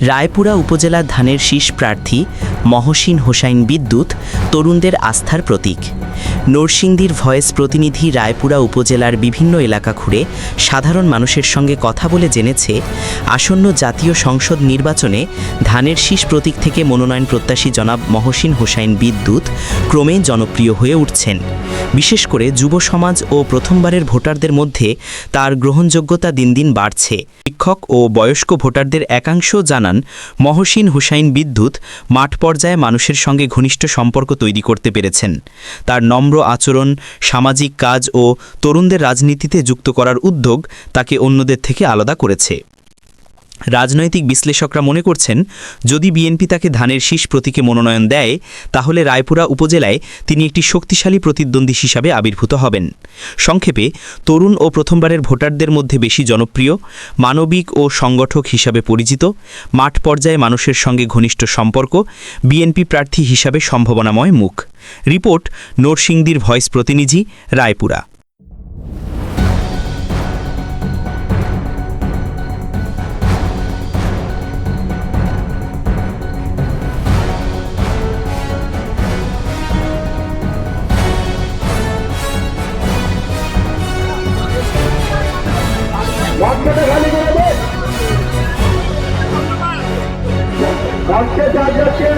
রায়পুরা উপজেলা ধানের শীষ প্রার্থী মহসিন হোসাইন বিদ্যুৎ তরুণদের আস্থার প্রতীক। নরসিংদীর ভয়েস প্রতিনিধি রায়পুরা উপজেলার বিভিন্ন এলাকা ঘুরে সাধারণ মানুষের সঙ্গে কথা বলে জেনেছে, আসন্ন জাতীয় সংসদ নির্বাচনে ধানের শীষ প্রতীক থেকে মনোনয়ন প্রত্যাশী জনাব মহসিন হোসাইন বিদ্যুৎ ক্রমে জনপ্রিয় হয়ে উঠছেন। বিশেষ করে যুব সমাজ ও প্রথমবারের ভোটারদের মধ্যে তার গ্রহণযোগ্যতা দিন দিন বাড়ছে। শিক্ষক ও বয়স্ক ভোটারদের একাংশ জানান, মহসিন হুসাইন বিদ্যুৎ মাঠ পর্যায়ে মানুষের সঙ্গে ঘনিষ্ঠ সম্পর্ক তৈরি করতে পেরেছেন। তার নম্র আচরণ, সামাজিক কাজ ও তরুণদের রাজনীতিতে যুক্ত করার উদ্যোগ তাকে অন্যদের থেকে আলাদা করেছে। রাজনৈতিক বিশ্লেষকরা মনে করছেন, যদি বিএনপি তাকে ধানের শীষ প্রতীকে মনোনয়ন দেয়, তাহলে রায়পুরা উপজেলায় তিনি একটি শক্তিশালী প্রতিদ্বন্দ্বী হিসাবে আবির্ভূত হবেন। সংক্ষেপে, তরুণ ও প্রথমবারের ভোটারদের মধ্যে বেশি জনপ্রিয়, মানবিক ও সংগঠক হিসাবে পরিচিত, মাঠ পর্যায়ে মানুষের সঙ্গে ঘনিষ্ঠ সম্পর্ক, বিএনপি প্রার্থী হিসাবে সম্ভাবনাময় মুখ। রিপোর্ট নরসিংদীর ভয়েস প্রতিনিধি রায়পুরা। আজকে যা যাচ্ছে